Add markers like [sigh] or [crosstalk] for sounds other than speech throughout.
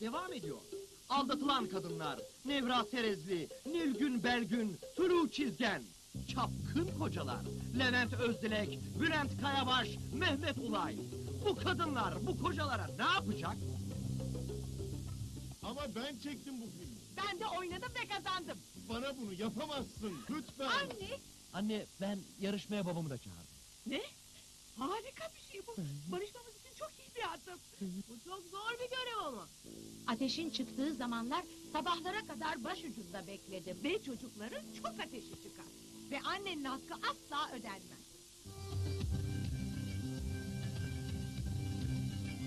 devam ediyor. Aldatılan kadınlar, Nevra Terezli, Nilgün Belgün, Tulu Çizgen, çapkın kocalar, Levent Özdilek, Bülent Kayabaş, Mehmet Ulay. Bu kadınlar bu kocalara ne yapacak? Ama ben çektim bu filmi. Ben de oynadım ve kazandım. Bana bunu yapamazsın. Lütfen. Anne. Anne ben yarışmaya babamı da çağırdım. Ne? Harika bir şey bu. Barışmamız için çok iyi bir adım. Bu [laughs] çok zor bir görev ama. Ateşin çıktığı zamanlar sabahlara kadar başucunda bekledim. Ve çocukların çok ateşi çıkar. Ve annenin hakkı asla ödenmez.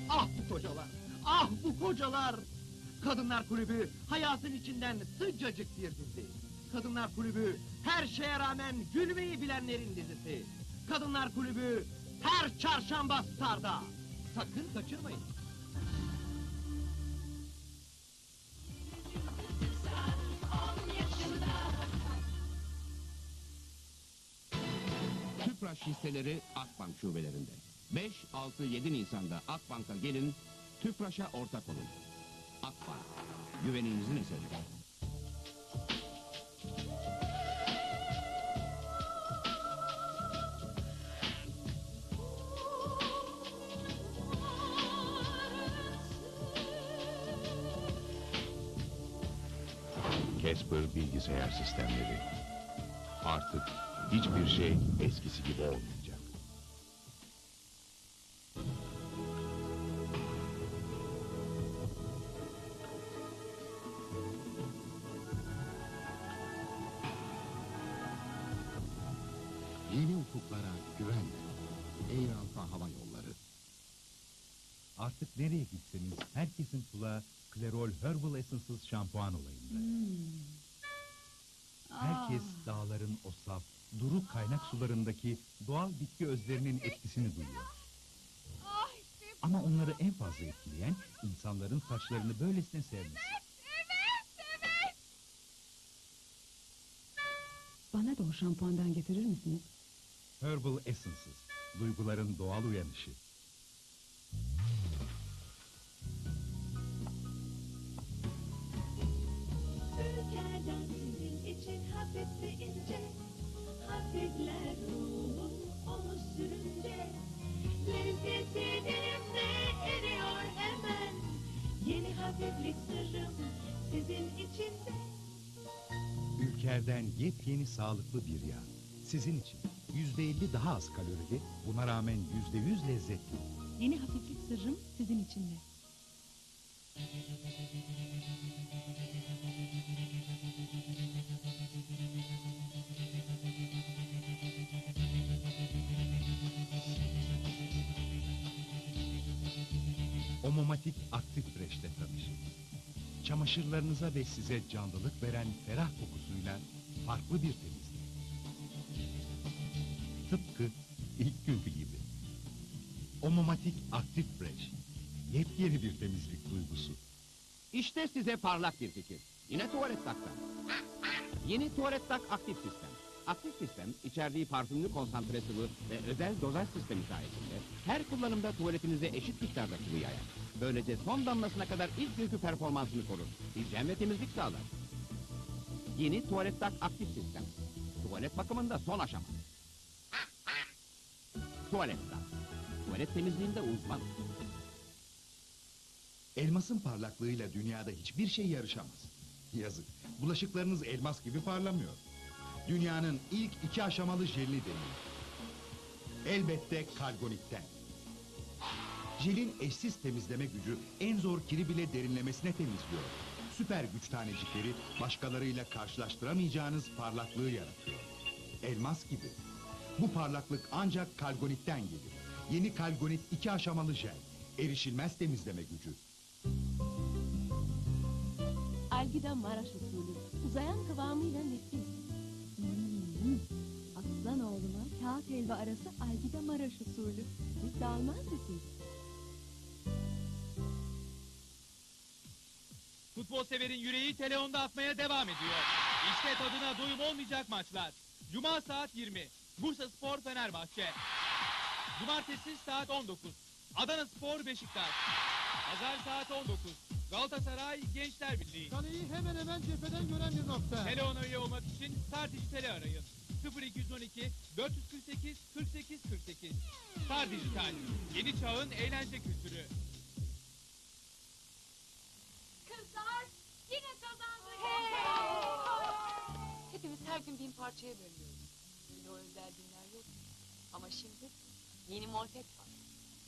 Ah bu kocalar! Ah bu kocalar! Kadınlar Kulübü hayatın içinden sıcacık bir dizi. Kadınlar Kulübü her şeye rağmen gülmeyi bilenlerin dizisi. Kadınlar Kulübü her çarşamba Star'da. Sakın kaçırmayın. Tüpraş hisseleri Akbank şubelerinde. 5, 6, 7 Nisan'da Akbank'a gelin, Tüpraş'a ortak olun. Akbank, güveninizin eseri. Casper bilgisayar sistemleri. Artık hiçbir şey eskisi gibi olmayacak. Yeni ufuklara güven. Eyvallah Hava Yolları. Artık nereye gitseniz herkesin kulağı Klerol Herbal Essences şampuan olayında. Herkes dağların o saf, duru kaynak sularındaki doğal bitki özlerinin etkisini duyuyor. Ama onları en fazla etkileyen insanların saçlarını böylesine sevmesi. evet evet. Bana da o şampuandan getirir misiniz? Herbal Essences, duyguların doğal uyanışı. İçin hafif ve ince Hafifler ruhum onu sürünce Lezzeti dilimde eriyor hemen Yeni hafiflik sırrım sizin içinde Ülker'den yepyeni sağlıklı bir yağ. Sizin için. Yüzde elli daha az kalorili, buna rağmen yüzde yüz lezzetli. Yeni hafiflik sırrım sizin içinde. Omomatik aktif freşle tanışın. Çamaşırlarınıza ve size canlılık veren ferah kokusuyla farklı bir temizlik. Tıpkı ilk günkü gibi. Omomatik aktif freş. Yepyeni bir temizlik duygusu. İşte size parlak bir fikir. Yine tuvalet taktan. Yeni tuvalet tak aktif sistem. Aktif sistem içerdiği parfümlü konsantre sıvı ve özel dozaj sistemi sayesinde her kullanımda tuvaletinize eşit miktarda sıvı yayar. Böylece son damlasına kadar ilk günkü performansını korur. Hijyen ve temizlik sağlar. Yeni tuvalet tak aktif sistem. Tuvalet bakımında son aşama. Tuvalet tak. Tuvalet temizliğinde uzman. Elmasın parlaklığıyla dünyada hiçbir şey yarışamaz. Yazık, bulaşıklarınız elmas gibi parlamıyor. Dünyanın ilk iki aşamalı jelli deneyin. Elbette kalgonitten. Jelin eşsiz temizleme gücü en zor kiri bile derinlemesine temizliyor. Süper güç tanecikleri başkalarıyla karşılaştıramayacağınız parlaklığı yaratıyor. Elmas gibi. Bu parlaklık ancak kalgonitten gelir. Yeni kalgonit iki aşamalı jel. Erişilmez temizleme gücü. Algida Maraş usulü. Uzayan kıvamıyla nefis. Hmm. Aslan oğluma kağıt helva arası Algida Maraş usulü. Siz de almaz? Futbol severin yüreği teleonda atmaya devam ediyor. İşte tadına doyum olmayacak maçlar. Cuma saat 20. Bursa Spor Fenerbahçe. Cumartesi saat 19. Adana Spor Beşiktaş. Pazar saat 19. Galatasaray Gençler Birliği. Kaleyi hemen hemen cepheden gören bir nokta. Teleona üye olmak için Star Dijital'i arayın. 0212 448 48 48. Star Dijital. Yeni çağın eğlence kültürü. Kızlar yine kazandık. Hepimiz her gün bin parçaya bölünüyoruz. Öyle o özel günler yok. Ama şimdi yeni molfet var.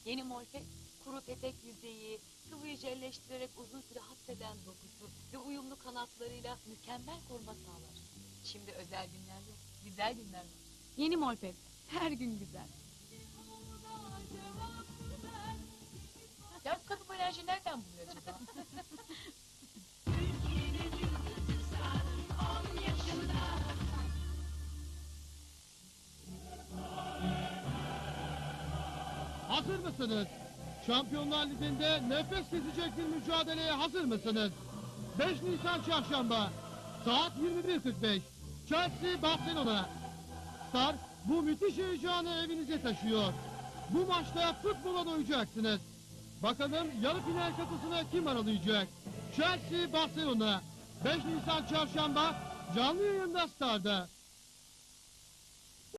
Yeni molfet kuru petek yüzeyi, sıvıyı jelleştirerek uzun süre hapseden dokusu ve uyumlu kanatlarıyla mükemmel koruma sağlar. Şimdi özel günler yok, güzel günler var. Yeni Molpet. Her gün güzel. [laughs] Ya bu kadın bu enerji nereden buluyor acaba? [laughs] Hazır mısınız? Şampiyonlar Ligi'nde nefes kesecek bir mücadeleye hazır mısınız? 5 Nisan Çarşamba saat 21.45 Chelsea Barcelona Star bu müthiş heyecanı evinize taşıyor. Bu maçta futbola doyacaksınız. Bakalım yarı final kapısına kim aralayacak? Chelsea Barcelona 5 Nisan Çarşamba canlı yayında Star'da.